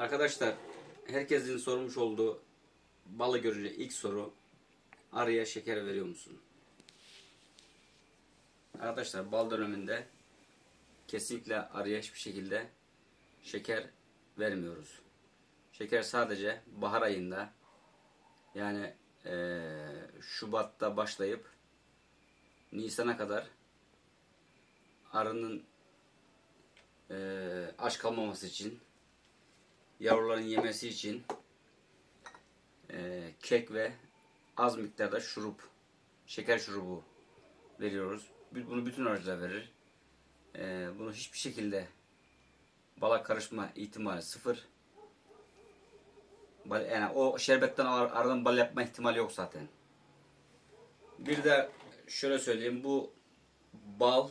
Arkadaşlar herkesin sormuş olduğu balı görünce ilk soru arıya şeker veriyor musun? Arkadaşlar bal döneminde kesinlikle arıya hiçbir şekilde şeker vermiyoruz. Şeker sadece bahar ayında yani eee, Şubat'ta başlayıp Nisan'a kadar arının eee aç kalmaması için yavruların yemesi için eee, kek ve az miktarda şurup, şeker şurubu veriyoruz. Bunu bütün arıcılar verir. Eee, bunu hiçbir şekilde bala karışma ihtimali sıfır. Bal, yani o şerbetten ar- arının bal yapma ihtimali yok zaten. Bir de şöyle söyleyeyim bu bal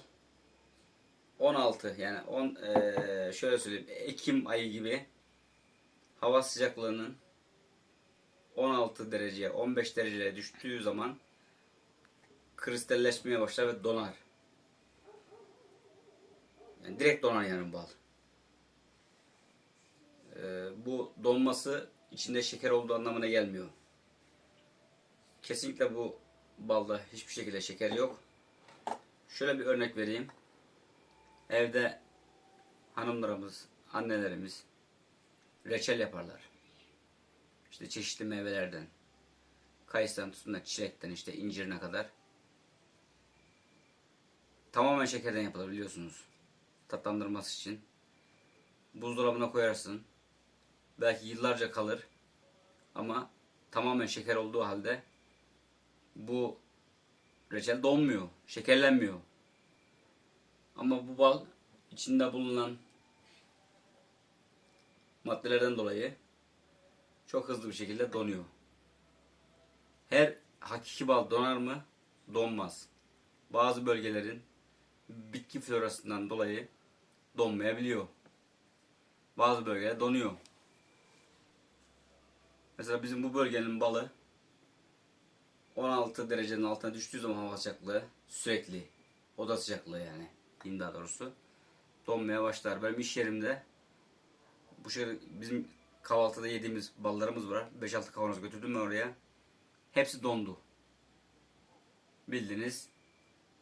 16 yani 10 eee, şöyle söyleyeyim Ekim ayı gibi hava sıcaklığının 16 dereceye 15 dereceye düştüğü zaman kristalleşmeye başlar ve donar. Yani direkt donar yani bal. Ee, bu donması içinde şeker olduğu anlamına gelmiyor. Kesinlikle bu balda hiçbir şekilde şeker yok. Şöyle bir örnek vereyim. Evde hanımlarımız, annelerimiz reçel yaparlar. İşte çeşitli meyvelerden. Kayısıdan tutun da çilekten işte incirine kadar. Tamamen şekerden yapılır biliyorsunuz. Tatlandırması için. Buzdolabına koyarsın. Belki yıllarca kalır. Ama tamamen şeker olduğu halde bu reçel donmuyor. Şekerlenmiyor. Ama bu bal içinde bulunan maddelerden dolayı çok hızlı bir şekilde donuyor. Her hakiki bal donar mı? Donmaz. Bazı bölgelerin bitki florasından dolayı donmayabiliyor. Bazı bölgeler donuyor. Mesela bizim bu bölgenin balı 16 derecenin altına düştüğü zaman hava sıcaklığı sürekli oda sıcaklığı yani diyeyim daha doğrusu donmaya başlar. Benim iş yerimde bu şey bizim kahvaltıda yediğimiz ballarımız var. 5-6 kavanoz götürdüm ben oraya. Hepsi dondu. Bildiğiniz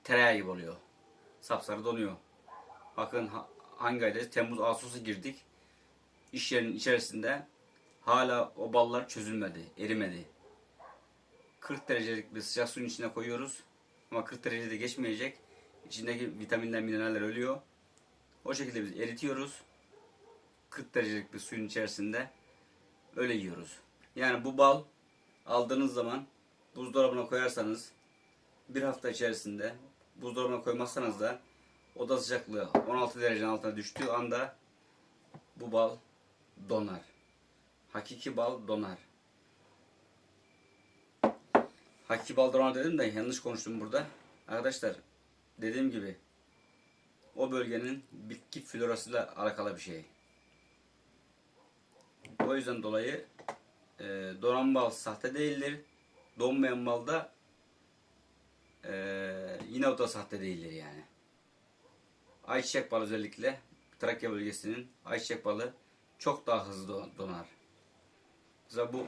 tereyağı gibi oluyor. Sapsarı donuyor. Bakın ha- hangi aydayız? Temmuz Ağustos'a girdik. İş yerinin içerisinde hala o ballar çözülmedi, erimedi. 40 derecelik bir sıcak suyun içine koyuyoruz. Ama 40 derecede geçmeyecek. İçindeki vitaminler, mineraller ölüyor. O şekilde biz eritiyoruz. 40 derecelik bir suyun içerisinde öyle yiyoruz. Yani bu bal aldığınız zaman buzdolabına koyarsanız bir hafta içerisinde buzdolabına koymazsanız da oda sıcaklığı 16 derecenin altına düştüğü anda bu bal donar. Hakiki bal donar. Hakiki bal donar dedim de yanlış konuştum burada. Arkadaşlar dediğim gibi o bölgenin bitki florasıyla alakalı bir şey. O yüzden dolayı e, donan bal sahte değildir. Donmayan bal da e, yine o da sahte değildir yani. Ayçiçek balı özellikle Trakya bölgesinin ayçiçek balı çok daha hızlı don- donar. Mesela bu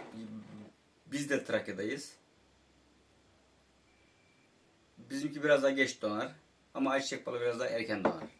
biz de Trakya'dayız. Bizimki biraz daha geç donar ama ayçiçek balı biraz daha erken donar.